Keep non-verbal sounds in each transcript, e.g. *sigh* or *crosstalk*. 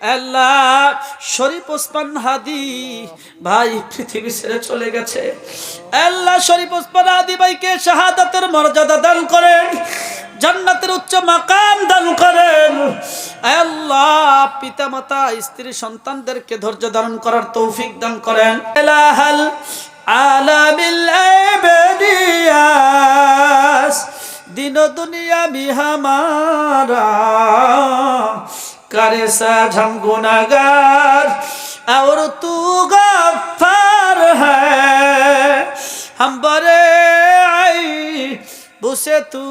আল্লাহ, শরীফ ওসমান হাদি, ভাই, পৃথিবী ছেড়ে চলে গেছে। আল্লাহ, শরীফ ওসমান হাদি ভাইকে শাহাদাতের মর্যাদা দান করেন, জান্নাতের উচ্চ মাকাম দান করেন। আল্লাহ পিতা মাতা স্ত্রী সন্তানদেরকে ধৈর্য ধারণ করার তৌফিক দান করেন। এলাহাল আলামিল আইবেরিয়াস দিন দুনিয়া বিহামারা करे साझम गुनागार और तू गफ्फार है हम बरे आई बुसे तू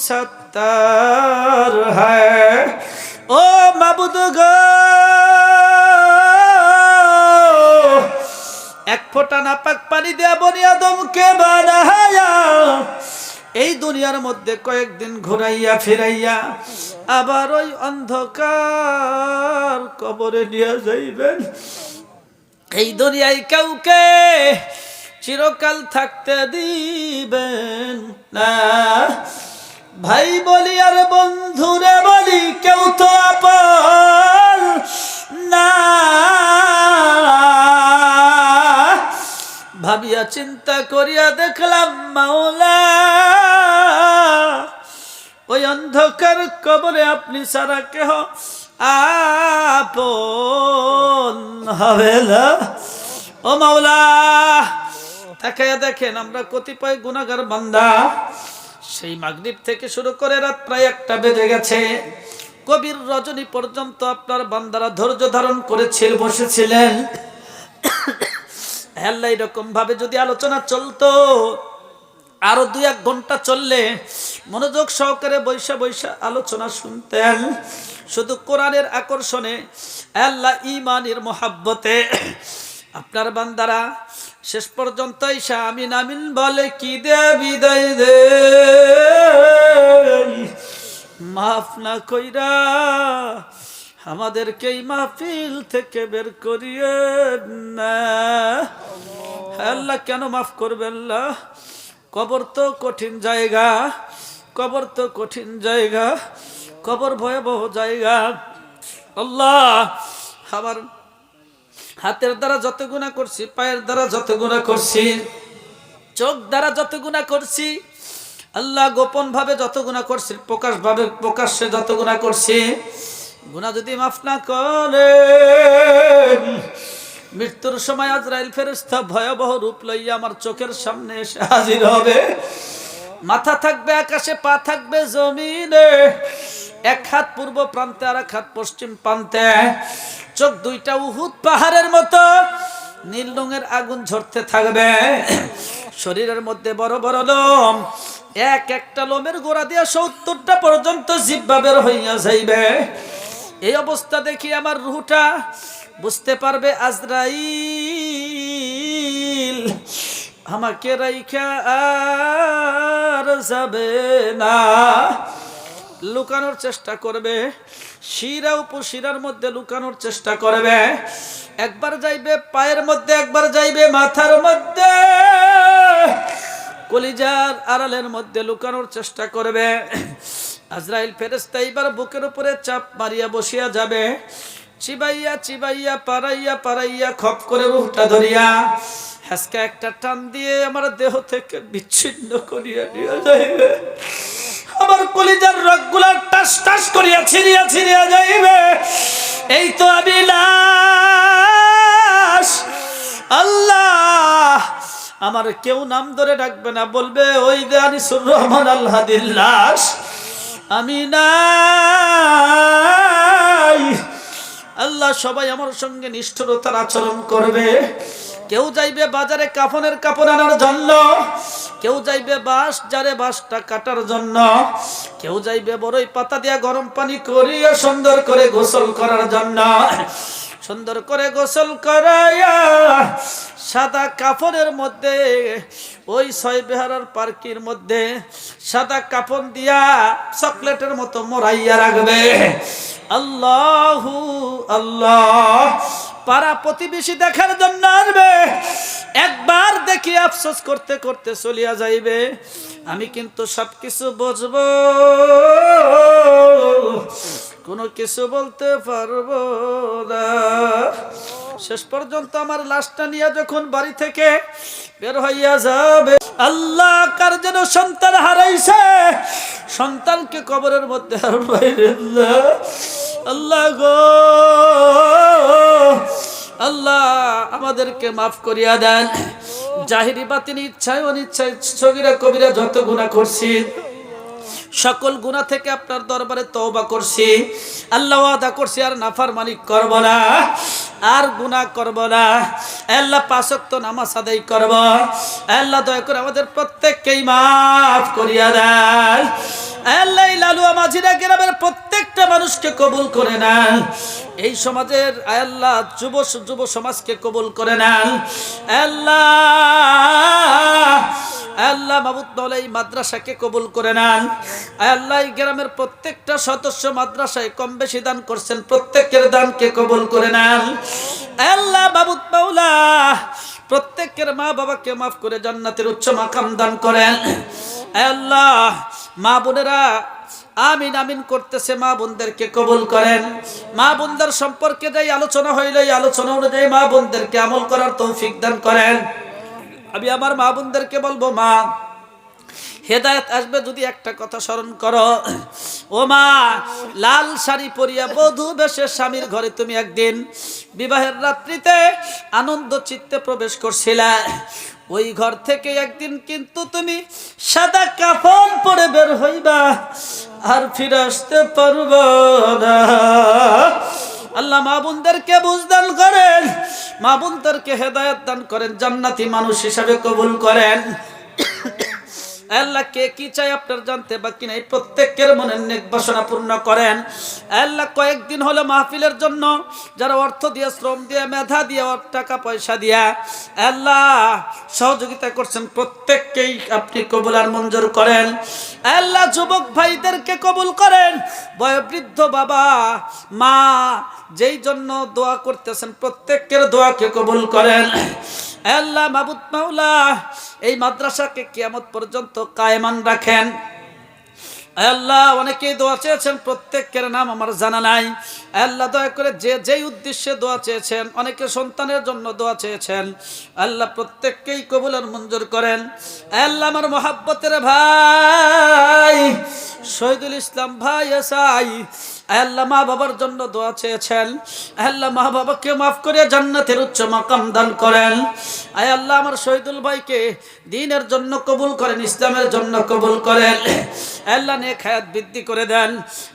सत्तार है ओ मबुद गो এক ফোঁটা নাপাক পানি দেয়া বনি আদমকে বানায়া এই দুনিয়ার মধ্যে কয়েকদিন ঘুরাইয়া ফিরাইয়া আবার ওই অন্ধকার কবরে নিয়ে যাইবেন। এই দুনিয়ায় কাউকে চিরকাল থাকতে দিবেন না। ভাই বলি আর বন্ধুরে বলি, কেউ তো আপন না। ভাবিয়া চিন্তা করিয়া দেখলাম মাওলা অন্ধকার কবরে আপনি সারা কেহ আপন হবে না? ও মাওলা তাকাইয়া দেখেন, আমরা কতিপয় গুণাগার বান্দা। সেই মাগরিব থেকে শুরু করে রাত প্রায় একটা বেজে গেছে। কবির রজনী পর্যন্ত আপনার বান্দারা ধৈর্য ধারণ করেছিল বসেছিলেন। *coughs* আল্লাহ এরকম ভাবে যদি আলোচনা চলতো আরও দুই এক ঘণ্টা চললে মনোযোগ সহকারে বৈশা বৈশা আলোচনা শুনতেন। শুধু কোরআনের আকর্ষণে, আল্লাহ ইমানের মহাব্বতে। আপনার বান্দারা, শেষ পর্যন্ত ঈশা আমিন আমিন বলে, কি দে বিদায় দে? মাফ না কইরা আমাদেরকে এই মাহফিল থেকে বের করিয়ে না। আল্লাহ কেন মাফ করবেন আল্লাহ কবর তো কঠিন জায়গা, কবর তো কঠিন জায়গা, কবর ভয়াবহ জায়গা। আল্লাহ, আমার হাতের দ্বারা যত গুণা করছি, পায়ের দ্বারা যত গুণা করছি, চোখ দ্বারা যত গুণা করছি, আল্লাহ গোপন ভাবে যত গুণা করছি প্রকাশ ভাবে প্রকাশ্যে যত গুণা করছি গুণা যদি মাফ না করে মৃত্যুর সময় আজরাইল ফেরেস্তা ভয়াবহ রূপ লইয়া আমার চোখের সামনে এসে হাজির হবে। মাথা থাকবে আকাশে পা থাকবে জমিনে। এক হাত পূর্ব প্রান্তে আর এক হাত পশ্চিম প্রান্তে। চোখ দুইটা উহুদ পাহাড়ের মতো। নীল রঙের আগুন ঝরতে থাকবে। শরীরের মধ্যে বড় বড় লোম। এক একটা লোমের গোড়া দিয়ে সত্তরটা পর্যন্ত জিব্বা বের হইয়া যাইবে। এই অবস্থা দেখি আমার রুহটা বুঝতে পারবে আজরাইল? আমাকে রাইখা আর যাবে না। লুকানোর চেষ্টা করবে, শিরা উপশিরার মধ্যে লুকানোর চেষ্টা করবে। একবার যাইবে, পায়ের মধ্যে, একবার যাইবে, মাথার মধ্যে। কলিজার আড়ালের মধ্যে লুকানোর চেষ্টা করবে। আজরাইল ফেরেস্তা এইবার বুকের উপরে চাপ মারিয়া বসিয়া যাবে। চিবাইয়া চিবাইয়া পারাইয়া পারাইয়া খপ করে রুহটা ধরিয়া হাসকা একটা টান দিয়ে আমার দেহ থেকে বিচ্ছিন্ন করিয়া নিয়ে যাইবে। আমার কলিজার রগগুলা টাস টাস করিয়া ছিড়িয়া ছিড়িয়া যাইবে। এই তো আমি লাশ। আল্লাহ, আমার কেউ নাম ধরে ডাকবে না, বলবে, ওই দে আনি আনিসুর রহমান আল্লাহ লাশ, আমি নাই। আল্লাহ সবাই আমার সঙ্গে নিষ্ঠুরতার আচরণ করবে। কেউ যাইবে বাজারে কাফনের কাপড় আনার জন্য, কেউ যাইবে বাস, যারে বাসটা কাটার জন্য, কেউ যাইবে বড়ই পাতা দিয়া গরম পানি করিয়া সুন্দর করে গোসল করার জন্য। সুন্দর করে গোসল করাইয়া সাদা কাপড়ের মধ্যে, ওই ছয় বেহারার পার্কির মধ্যে সাদা কাপড় দিয়া চকলেটের মতো মোড়াইয়া রাখবে। আল্লাহু আল্লাহ, পাড়া প্রতিবেশী দেখার জন্য আসবে। একবার দেখি আফসোস করতে করতে চলিয়া যাইবে। আমি কিন্তু সবকিছু বুঝব। কোনো কিছু বলতে পারব না। শেষ পর্যন্ত আমার লাশটা নিয়ে যখন বাড়ি থেকে বের হইয়া যাবে, আল্লাহ কার যেন সন্তান হারাইছে? সন্তানকে কবরের মধ্যে আর বাইরে। আল্লাহ গো, আল্লাহ আমাদেরকে মাফ করিয়া দেন। জাহিরি বাতিনি ইচ্ছায় অনিচ্ছায় সগিরা কবিরা যত গুণা করছি। সকল গুণা থেকে আপনার দরবারে তওবা করছি। আল্লাহ আদা করছি, আর নাফার মালিক করব না। আর গুণা করব না। আল্লাহ পাশক্ত নামাজ আদায় করব। আল্লাহ দয়া করে আমাদের প্রত্যেককেই মাফ করিয়া দেন। আল্লাহ লালুয়া মাঝিরা গ্রামের প্রত্যেকটা মানুষকে কবুল করে নেন। এই সমাজের আল্লাহ, যুব যুব সমাজকে কবুল করে নেন। আল্লাহ আল্লাহ মাহবুদ এই মাদ্রাসাকে কবুল করে নেন। আল্লাহ, এই গ্রামের প্রত্যেকটা সদস্য মাদ্রাসায় কম বেশি দান করছেন, প্রত্যেকের দানকে কবুল করে নেন। আল্লাহ মাহবুদ মাওলা প্রত্যেকের মা বাবাকে মাফ করে জান্নাতের উচ্চ মাকাম দান করেন। আল্লাহ মা বোনেরা, আমিন আমিন করতেছে মা বোনদেরকে কবুল করেন। মা বোনদের সম্পর্কে যাই আলোচনা হইলে, এই আলোচনা অনুযায়ী মা বোনদেরকে আমল করার তৌফিক দান করেন। আমি আমার মা বোনদেরকে বলব, মা, হেদায়ত আসবে যদি একটা কথা স্মরণ করো। ও মা, লাল শাড়ি পরিয়া বধূ বেশে স্বামীর ঘরে তুমি একদিন বিবাহের রাত্রিতে আনন্দ চিত্তে প্রবেশ করছিলে। ওই ঘর থেকে একদিন কিন্তু তুমি সাদা কাফন পরে বের হইবা আর ফিরে আসতে পারব না। আল্লাহ মাবুনদেরকে বুঝদান করেন মাবুনদেরকে হেদায়ত দান করেন, জান্নাতি মানুষ হিসাবে কবুল করেন। আল্লাহ কে কি চাই আপনার জানতে বাকি নাই? প্রত্যেকের মনের নেক বাসনা পূর্ণ করেন। আল্লাহ কয়েকদিন হলো মাহফিলের জন্য, যারা অর্থ দিয়ে, শ্রম দিয়ে, মেধা দিয়ে টাকা পয়সা দিয়া আল্লাহ সহযোগিতা করছেন। প্রত্যেককেই আপনি কবুল আর মঞ্জুর করেন। আল্লাহ যুবক ভাইদেরকে কবুল করেন। বয়োবৃদ্ধ বাবা, মা, যেই জন্য দোয়া করতেছেন, প্রত্যেকের দোয়াকে কবুল করেন। আল্লাহ মাবুদ মাওলা, এই মাদ্রাসাকে কিয়ামত পর্যন্ত কায়মান রাখেন। আল্লাহ অনেকেই দোয়া চেয়েছেন, প্রত্যেকের নাম আমার জানা নাই। আল্লাহ দয়া করে যে যেই উদ্দেশ্যে দোয়া চেয়েছেন অনেকে সন্তানের জন্য দোয়া চেয়েছেন, আল্লাহ প্রত্যেককেই কবুলের মঞ্জুর করেন। আল্লাহ আমার মহাব্বতের ভাই, শহীদুল ইসলাম ভাই এসাই আল্লাহ মা বাবার জন্য দোয়া চেয়েছেন। আল্লাহ মা বাবাকে মাফ করে জান্নাতের উচ্চ মাকাম দান করেন। আয় আল্লাহ আমার শহীদুল ভাইকে দিনের জন্য কবুল করেন, ইসলামের জন্য কবুল করেন। আল্লাহ নেক হায়াত বৃদ্ধি করে দেন।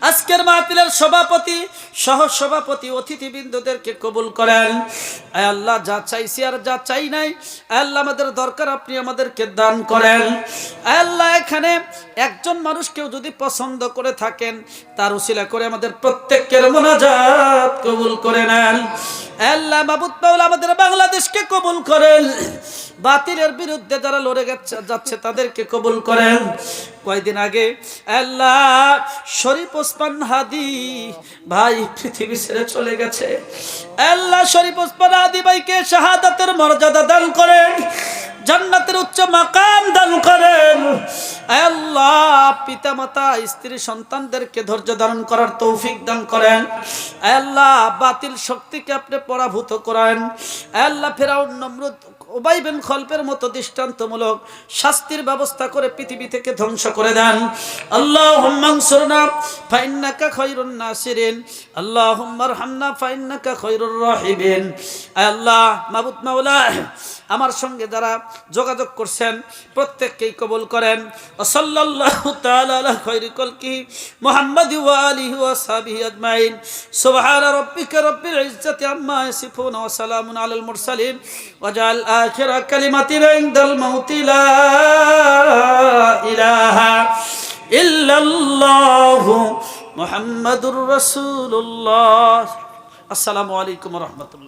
আজকের মাহফিলের সভাপতি সহ সভাপতি অতিথিবৃন্দদেরকে কবুল করেন। আয় আল্লাহ, যা চাইছি আর যা চাই নাই, আল্লাহ আমাদের দরকার, আপনি আমাদেরকে দান করেন। আল্লাহ, এখানে একজন মানুষ কেউ যদি পছন্দ করে থাকেন, তার উসিলা করে আমাদের প্রত্যেকের মোনাজাত কবুল করে নেন। আল্লাহ মাবুদ পাউল আমাদের বাংলাদেশকে কবুল করেন। বাতিলের বিরুদ্ধে যারা লড়ে যাচ্ছে তাদেরকে কবুল করেন। কয়দিন আগে আল্লাহ শরীফ ওসমান হাদি ভাই পৃথিবী ছেড়ে চলে গেছে। আল্লাহ শরীফ ওসমান হাদি ভাইকে শাহাদাতের মর্যাদা দান করেন। জান্নাতের উচ্চ মাকাম দান করেন। আল্লাহ পিতা মাতা স্ত্রী সন্তানদেরকে ধৈর্য ধারণ করার তৌফিক দান করেন। আল্লাহ, বাতিল শক্তিকে আপনি পরাভূত করেন। আল্লাহ, ফেরাউন, নমরুদ ওবাই বিন খলপের মতো দৃষ্টান্তমূলক শাস্তির ব্যবস্থা করে পৃথিবী থেকে ধ্বংস করে দেন। আল্লাহ হুম্মাংসুরনা ফাইন্নাকা খৈরুন নাসিরিন। আল্লাহ হুম্মার হামনা ফাইন্নাকা খৈরুর আল্লাহ, মাবুদ মাওলা, আমার সঙ্গে যারা যোগাযোগ করছেন, প্রত্যেককেই কবুল করেন। সাল্লাল্লাহু তাআলা আলা খৈরি কলকি মুহাম্মাদি ওয়া আলিহি ওয়া সাহবিহি আজমাইন। সুবহান রাব্বিকা রাব্বিল ইজ্জাতি আম্মা ইয়াসিফুন ওয়া সালামুন আলাল মুরসালিন। ওয়াজআল আখিরা কালিমাতিনা ইনদাল মাউতি লা ইলাহা ইল্লাল্লাহু মুহাম্মাদুর রাসূলুল্লাহ। আসসালামু আলাইকুম রাহমাতুল্লাহ।